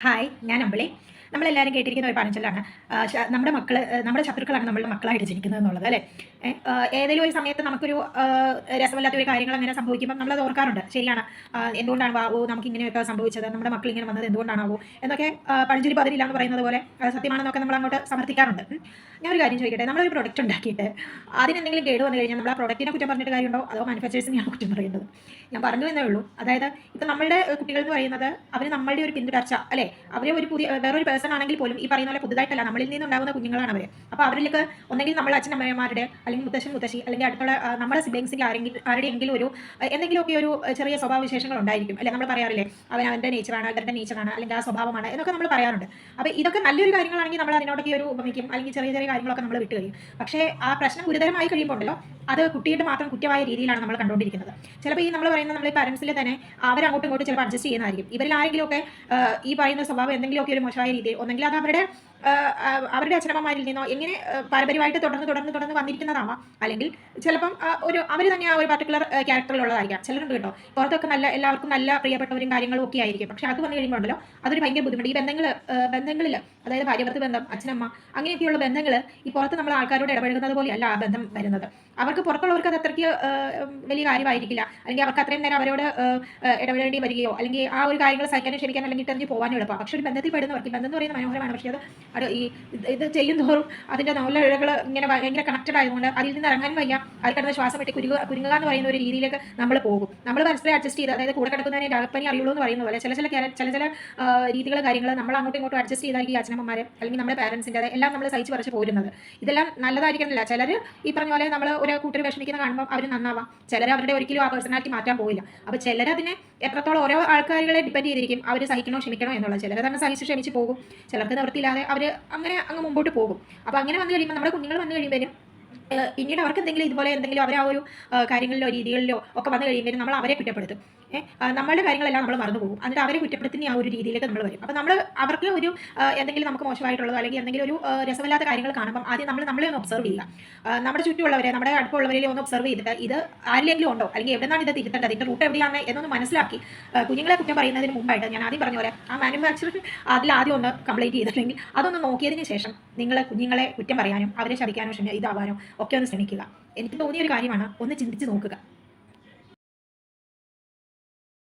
Hi ഞാൻ അമ്പിളി. നമ്മളെല്ലാവരും കേട്ടിരിക്കുന്ന ഒരു പഴഞ്ചൊല്ലാണ്. നമ്മുടെ മക്കൾ നമ്മുടെ ശത്രുക്കളാണ് നമ്മളുടെ മക്കളായിട്ട് ജനിക്കുന്നത് എന്നുള്ളത് അല്ലേ? ഏതെങ്കിലും ഒരു സമയത്ത് നമുക്കൊരു രസമല്ലാത്ത ഒരു കാര്യങ്ങൾ അങ്ങനെ സംഭവിക്കുമ്പോൾ നമ്മളത് ഓർക്കാറുണ്ട്. ശരിയാണ്. എന്തുകൊണ്ടാണ് ആവോ നമുക്ക് ഇങ്ങനെയൊക്കെ സംഭവിച്ചത് നമ്മുടെ മക്കൾ ഇങ്ങനെ വന്നത് എന്തുകൊണ്ടാണാവോ എന്നൊക്കെ പഴഞ്ചൊല്ലി പതിരില്ല എന്ന് പറയുന്നത് പോലെ സത്യമാണെന്നൊക്കെ നമ്മൾ അങ്ങോട്ട് സമർത്ഥിക്കാറുണ്ട്. ഒരു കാര്യം ചോദിക്കട്ടെ? നമ്മളൊരു പ്രൊഡക്റ്റ് ഉണ്ടാക്കിയിട്ട് അതിനെന്തെങ്കിലും കേട് വന്നു കഴിഞ്ഞാൽ നമ്മൾ ആ പ്രൊഡക്റ്റിനെ കുറ്റം പറഞ്ഞിട്ട് കാര്യമുണ്ടോ? അതോ മാനുഫാക്ചേഴ്സിനെയാണ് കുറ്റം പറയുന്നത്? ഞാൻ പറഞ്ഞു എന്നേ ഉള്ളൂ. അതായത് ഇപ്പം നമ്മളുടെ കുട്ടികൾ എന്ന് പറയുന്നത് അവർ നമ്മളുടെ ഒരു പിന്തുടർച്ച അല്ലേ? അവരെ ഒരു പുതിയ വേറൊരു പേഴ്സൺ ആണെങ്കിൽ പോലും ഈ പറയുന്ന പോലെ പുതുതായിട്ടല്ല നമ്മളിൽ നിന്നുണ്ടാകുന്ന കുഞ്ഞുങ്ങളാണ് അവർ അപ്പോൾ അവരിലേക്ക് ഒന്നെങ്കിൽ നമ്മൾ അച്ഛനമ്മമാരുടെ അല്ലെങ്കിൽ മുത്തശ്ശൻ മുത്തശ്ശി അല്ലെങ്കിൽ അടുത്തുള്ള നമ്മുടെ സിബ്ലിങ്സിൽ ആരെങ്കിലും ആരുടെയെങ്കിലും ഒരു എന്തെങ്കിലുമൊക്കെ ഒരു ചെറിയ സ്വഭാവ വിശേഷങ്ങൾ ഉണ്ടായിരിക്കും. അല്ലെ നമ്മൾ പറയാറില്ലേ അവൻ അവന്റെ നേച്ചറാണ് അവരുടെ നേച്ചറാണ് അല്ലെങ്കിൽ ആ സ്വഭാവമാണ് എന്നൊക്കെ നമ്മൾ പറയാറുണ്ട്. അപ്പോൾ ഇതൊക്കെ നല്ലൊരു കാര്യങ്ങളാണെങ്കിൽ നമ്മൾ അതിനോടൊക്കെ ഒരു ഉപമിക്കും അല്ലെങ്കിൽ ചെറിയ ചെറിയ കാര്യങ്ങളൊക്കെ നമ്മൾ വിട്ടു കഴിയും. പക്ഷേ ആ പ്രശ്നം ഗുരുതരമായി കഴിയുമ്പോൾ ഉണ്ടല്ലോ അത് കുട്ടിയുടെ മാത്രം കുറ്റമായ രീതിയിലാണ് നമ്മൾ കണ്ടുകൊണ്ടിരിക്കുന്നത്. ചിലപ്പോൾ ഈ നമ്മൾ പറയുന്ന നമ്മളെ പാരൻസിൽ തന്നെ അവർ അങ്ങോട്ടും ഇങ്ങോട്ടും ചിലപ്പോൾ അഡ്ജസ്റ്റ് ചെയ്യുന്നതായിരിക്കും. ഇവരിൽ ആരെങ്കിലുമൊക്കെ ഈ പറയുന്ന സ്വഭാവം എന്തെങ്കിലുമൊക്കെ ഒരു മോശമായ രീതിയിൽ ഒന്നെങ്കിൽ അത് അവരുടെ അവരുടെ അച്ഛനമ്മമാരിൽ നിന്നോ എങ്ങനെ പാരമ്പര്യമായിട്ട് തുടർന്ന് തുടർന്ന് തുടർന്ന് വന്നിരിക്കുന്നതാവാം. അല്ലെങ്കിൽ ചിലപ്പം ഒരു അവർ തന്നെ ആ ഒരു പർട്ടിക്കുലർ ക്യാരക്ടറിലുള്ളതായിരിക്കാം ചിലരുണ്ട് കേട്ടോ പുറത്തൊക്കെ നല്ല എല്ലാവർക്കും നല്ല പ്രിയപ്പെട്ടവരും കാര്യങ്ങളും ഒക്കെ ആയിരിക്കും. പക്ഷെ അത് വന്നു കഴിയുമ്പോൾ ഉണ്ടല്ലോ അതൊരു ഭയങ്കര ബുദ്ധിമുട്ട്. ഈ ബന്ധങ്ങൾ ബന്ധങ്ങളിൽ അതായത് ഭാര്യഭർത്ത് ബന്ധം അച്ഛനമ്മ അങ്ങനെയൊക്കെയുള്ള ബന്ധങ്ങൾ ഈ പുറത്ത് നമ്മൾ ആൾക്കാരോട് ഇടപഴകുന്നത് പോലെയല്ല ആ ബന്ധം വരുന്നത്. അവർക്ക് പുറത്തുള്ളവർക്ക് അത് അത്രയ്ക്ക് വലിയ കാര്യമായിരിക്കില്ല. അല്ലെങ്കിൽ അവർക്ക് അത്രയും നേരം അവരോട് ഇടപെടേണ്ടി വരികയോ അല്ലെങ്കിൽ ആ ഒരു കാര്യങ്ങൾ സഹിക്കാനും ക്ഷമിക്കാൻ അല്ലെങ്കിൽ തെരഞ്ഞു പോകാനും എളുപ്പമാണ്. പക്ഷെ ഒരു ബന്ധത്തിൽ പെടുന്നവർക്ക് ബന്ധം പറയുന്നത് മനോഹരമാണ്. പക്ഷേ അത് അത് ഈ ഇത് ചെയ്യുന്തോറും അതിന്റെ നല്ല ഇഴകൾ ഇങ്ങനെ ഭയങ്കര കണക്റ്റഡ് ആയതുകൊണ്ട് അതിൽ നിന്ന് ഇറങ്ങാൻ വയ്യ. അതിൽ കിടന്ന് ശ്വാസം വിട്ട് കുരുങ്ങുക കുരുങ്ങുക എന്ന് പറയുന്ന ഒരു രീതിയിലേക്ക് നമ്മൾ പോകും. നമ്മൾ പരസ്പരം അഡ്ജസ്റ്റ് ചെയ്ത് അതായത് കൂടെ കിടക്കുന്നതിന് രാഗപ്പനി അറിയുള്ളൂ എന്ന് പറയുന്ന പോലെ ചില ചില ചില ചില രീതികൾ കാര്യങ്ങൾ നമ്മൾ അങ്ങോട്ടും ഇങ്ങോട്ടും അഡ്ജസ്റ്റ് ചെയ്തായിരിക്കും അച്ഛനമ്മമാരെ അല്ലെങ്കിൽ നമ്മുടെ പാരൻസിന്റെ എല്ലാം നമ്മൾ സഹിച്ച് പറിച്ച് പോരുന്നത്. ഇതെല്ലാം നല്ലതായിരിക്കുന്നില്ല ചിലർ ഈ പറഞ്ഞ പോലെ നമ്മൾ ഒരു കൂട്ടർ വിഷമിക്കുന്ന കാണുമ്പോൾ അവർ നന്നാവാം. ചിലർ അവരുടെ ഒരിക്കലും ആ പേഴ്സണാലിറ്റി മാറ്റാൻ പോയില്ല അപ്പോൾ ചിലരതിനെ എത്രത്തോളം ഓരോ ആൾക്കാരുകളെ ഡിപ്പെൻഡ് ചെയ്തിരിക്കും അവർ സഹിക്കണോ ക്ഷമിക്കണോ എന്നുള്ളത്. ചിലർ തന്നെ സഹിച്ച് ക്ഷമിച്ച് പോകും. ചിലർക്ക് നിവൃത്തിയില്ലാതെ അവർ അങ്ങനെ അങ്ങ് മുമ്പോട്ട് പോകും. അപ്പോൾ അങ്ങനെ വന്നു കഴിയുമ്പോൾ നമ്മുടെ കുഞ്ഞുങ്ങൾ വന്നു കഴിയുമ്പോഴും പിന്നീട് അവർക്ക് എന്തെങ്കിലും ഇതുപോലെ എന്തെങ്കിലും അവർ ആ ഒരു കാര്യങ്ങളിലോ രീതികളിലോ ഒക്കെ വന്നു കഴിയുമ്പോൾ നമ്മൾ അവരെ കുറ്റപ്പെടുത്തും. നമ്മളുടെ കാര്യങ്ങളെല്ലാം നമ്മൾ മറന്നു പോകും. എന്നിട്ട് അവരെ കുറ്റപ്പെടുത്തുന്ന ആ ഒരു രീതിയിലേക്ക് നമ്മൾ വരും. അപ്പോൾ നമ്മൾ അവർക്ക് ഒരു എന്തെങ്കിലും നമുക്ക് മോശമായിട്ടുള്ളതോ അല്ലെങ്കിൽ എന്തെങ്കിലും ഒരു രസമില്ലാത്ത കാര്യങ്ങൾ കാണുമ്പോൾ ആദ്യം നമ്മൾ നമ്മളെ ഒന്ന് ഒബ്സർവ് ചെയ്യുക. നമ്മുടെ ചുറ്റുമുള്ളവരെ നമ്മുടെ അടുപ്പമുള്ളവരെ ഒന്ന് ഒബ്സർവ് ചെയ്തിട്ട് ഇത് ആരിലെങ്കിലും ഉണ്ടോ? അല്ലെങ്കിൽ എവിടെന്നാണ് ഇത് തിരുത്തേണ്ടത്? ഇതിന്റെ റൂട്ട് എവിടെയാണ് എന്നൊന്ന് മനസ്സിലാക്കി കുഞ്ഞുങ്ങളെ കുറ്റം പറയുന്നതിന് മുമ്പായിട്ട് ഞാൻ ആദ്യം പറഞ്ഞ പോലെ ആ മാനുഫാക്ചർ അതിൽ ആദ്യം ഒന്ന് കംപ്ലീറ്റ് ചെയ്തിട്ടുണ്ടെങ്കിൽ അതൊന്ന് നോക്കിയതിന് ശേഷം നിങ്ങൾ കുഞ്ഞുങ്ങളെ കുറ്റം പറയാനും അവരെ ശപിക്കാനോ ഇതാവാനോ ഒക്കെ ഒന്ന് ശ്രമിക്കുക. എനിക്ക് തോന്നിയ ഒരു കാര്യമാണ് ഒന്ന് ചിന്തിച്ച് നോക്കുക.